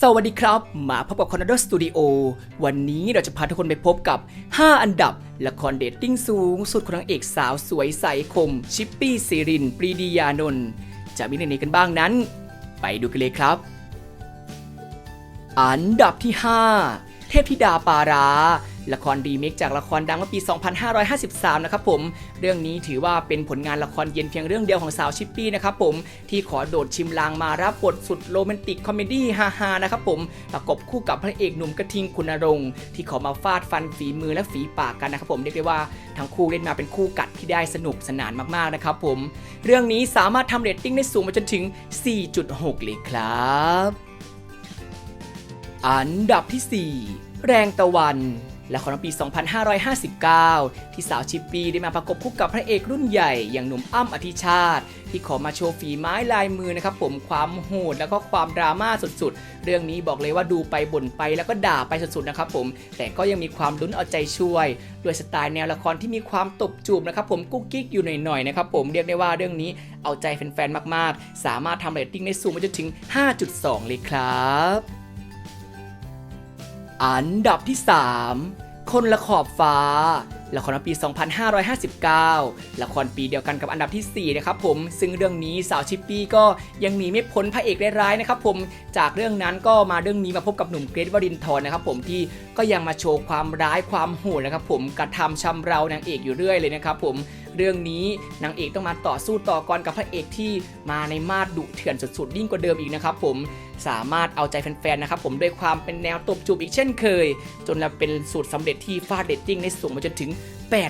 สวัสดีครับ มาพบกับคอน o ด s สตูดิโอวันนี้เราจะพาทุกคนไปพบกับ 5 อันดับ ละครเดตติ้งสูง สุดของนางเอกสาวสวยใสคม ชิปปี้ซีริน ปรีดียานนท์จะมีเรื่องไหนกันบ้างนั้น ไปดูกันเลยครับ อันดับที่ 5 เทพธิดาปารา ละครรีเมคจากละครดังเมื่อปี 2553 นะครับผม เรื่องนี้ถือว่าเป็นผลงานละครเย็นเพียงเรื่องเดียวของสาวชิปปี้นะครับผม ที่ขอโดดชิมลางมารับบทสุดโรแมนติกคอมเมดี้ฮาๆนะครับผม ประกบคู่กับพระเอกหนุ่มกระทิงคุณณรงค์ที่ขอมาฟาดฟันฝีมือและฝีปากกันนะครับผมเรียกได้ว่าทั้งคู่เล่นมาเป็นคู่กัดที่ได้สนุกสนานมากๆนะครับผม เรื่องนี้สามารถทำเรตติ้งได้สูงมาจนถึง 4.6 เลยครับ อันดับที่ 4 แรงตะวัน และครปี 2559 ที่สาวชิปปี้ได้มาประกบคู่กับพระเอกรุ่นใหญ่ อย่างหนุ่มอ้ำอธิชาติ ที่ขอมาโชว์ฝีไม้ลายมือนะครับผมความโหดแล้วก็ความดราม่าสุดๆ เรื่องนี้บอกเลยว่าดูไปบ่นไปแล้วก็ด่าไปสุดๆนะครับผมแต่ก็ยังมีความลุ้นเอาใจช่วย ด้วยสไตล์แนวละครที่มีความตบจูบนะครับผมกุ๊กกิ๊กอยู่หน่อยๆนะครับผมเรียกได้ว่าเรื่องนี้เอาใจแฟนๆมากๆ สามารถทำเรตติ้งได้สูงไปจนถึง 5.2 เลยครับ อันดับที่ 3 คนละขอบฟ้า ละครปี 2559 ละครปีเดียวกันกับอันดับทีสี่ 4 นะครับผม ซึ่งเรื่องนี้สาวชิปปี้ก็ยังหนีไม่พ้นพระเอกร้ายๆนะครับผม จากเรื่องนั้นก็มาเรื่องนี้มาพบกับหนุ่มเกรทวรินทร์นะครับผมที่ก็ยังมาโชว์ความร้ายความโหดนะครับผมกระทำชำเรานางเอกอยู่เรื่อยเลยนะครับผม เรื่องนี้นางเอกต้องมาต่อสู้ต่อกรกับพระเอกที่มาในมาดดุเถื่อนสุดๆยิ่งกว่าเดิมอีกนะครับผมสามารถเอาใจแฟนๆนะครับผมด้วยความเป็นแนวตบจูบอีกเช่นเคย จนเราเป็นสูตรสำเร็จที่ฟาดเรตติ้งได้สูงมาจนถึง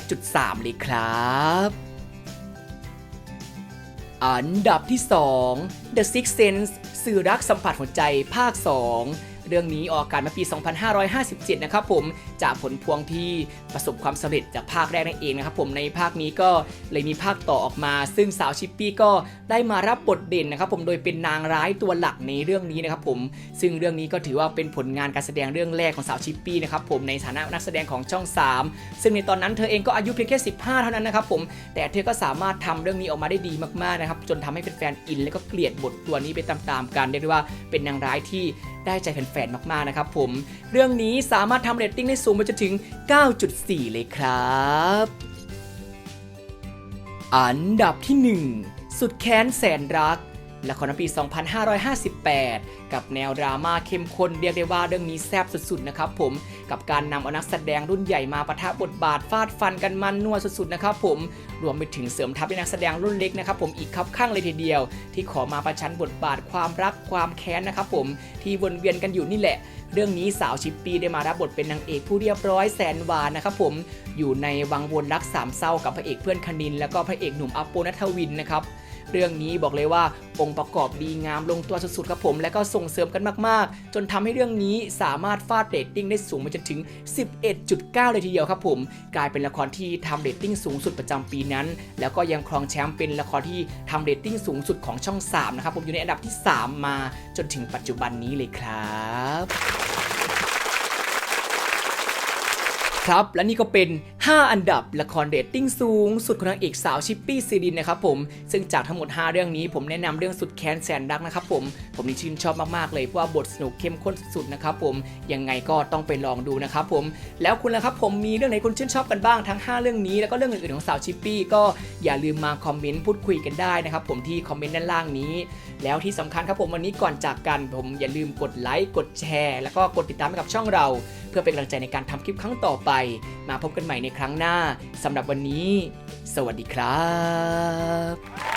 8.3 เลยครับอันดับที่ 2 The Sixth Sense สื่อรักสัมผัสหัวใจภาค 2 เรื่องนี้ออกอากาศมาปี 2557 นะครับผมจากผลพวงที่ประสบความสำเร็จจากภาคแรกนั่นเองนะครับผมในภาคนี้ก็เลยมีภาคต่อออกมา ซึ่งสาวชิปปี้ก็ได้มารับบทเด่นนะครับผมโดยเป็นนางร้ายตัวหลักในเรื่องนี้นะครับผมซึ่งเรื่องนี้ก็ถือว่าเป็นผลงานการแสดงเรื่องแรกของสาวชิปปี้นะครับผมในฐานะนักแสดงของช่อง 3 ซึ่งในตอนนั้นเธอเองก็อายุเพียงแค่ 15 เท่านั้นนะครับผมแต่เธอก็สามารถทำเรื่องนี้ออกมาได้ดีมากๆนะครับจนทำให้แฟนๆอิน และก็เกลียดบทตัวนี้ไปตามๆกันเรียกได้ว่าเป็นนางร้ายที่ได้ใจแฟฟนมากๆนะครับผมเรื่องนี้สามารถทำเรตติ้งได้สูงไปจนถึง 9.4 เลยครับ อันดับที่ 1 สุดแค้นแสนรัก ละครปี 2558 กับแนวดราม่าเข้มข้นเรียกได้ว่าเรื่องนี้แซ่บสุดๆนะครับผมกับการนำเอานักแสดงรุ่นใหญ่มาปะทะบทบาทฟาดฟันกันมันนัวสุดๆนะครับผมรวมไปถึงเสริมทัพด้วยนักแสดงรุ่นเล็กนะครับผมอีกครับข้างเลยทีเดียว ที่ขอมาประชันบทบาทความรักความแค้นนะครับผมที่วนเวียนกันอยู่นี่แหละเรื่องนี้สาวชิปปี้ได้มารับบทเป็นนางเอกผู้เรียบร้อยแสนหวานนะครับผมอยู่ในวังวนรักสามเศร้ากับพระเอกเพื่อนคณิน แล้วก็พระเอกหนุ่มอปโปนัทวินนะครับ เรื่องนี้บอกเลยว่า องค์ประกอบดีงามลงตัวสุดๆครับผม และก็ส่งเสริมกันมากๆ จนทำให้เรื่องนี้สามารถฟาดเรตติ้งได้สูงมาจนถึง 11.9 เลยทีเดียวครับผม กลายเป็นละครที่ทำเรตติ้งสูงสุดประจำปีนั้น แล้วก็ยังครองแชมป์เป็นละครที่ทำเรตติ้งสูงสุดของช่อง 3 นะครับผมอยู่ในอันดับที่ 3 มาจนถึงปัจจุบันนี้เลยครับครับและนี่ก็เป็น 5 อันดับละครเรตติ้งสูง สุดของนางเอกสาวชิปปี้ซีดินนะครับผม ซึ่งจากทั้งหมด 5 เรื่องนี้ผมแนะนำเรื่องสุดแค้นแสนรักนะครับผม ผมนี่ชื่นชอบมากๆเลยเพราะว่าบทสนุกเข้มข้นสุดๆนะครับผม ยังไงก็ต้องไปลองดูนะครับผม แล้วคุณล่ะครับผมมีเรื่องไหนคุณชื่นชอบกันบ้างทั้ง 5 เรื่องนี้แล้วก็เรื่องอื่นๆของสาวชิปปี้ก็อย่าลืมมาคอมเมนต์พูดคุยกันได้นะครับผมที่คอมเมนต์ด้านล่างนี้ แล้วที่สำคัญครับผมวันนี้ก่อนจากกันผมอย่าลืมกดไลค์กดแชร์ แล้วก็กดติดตามให้กับช่องเรา เพื่อเป็นกำลังใจในการทำคลิปครั้งต่อไป มาพบกันใหม่ในครั้งหน้าสำหรับวันนี้ สวัสดีครับ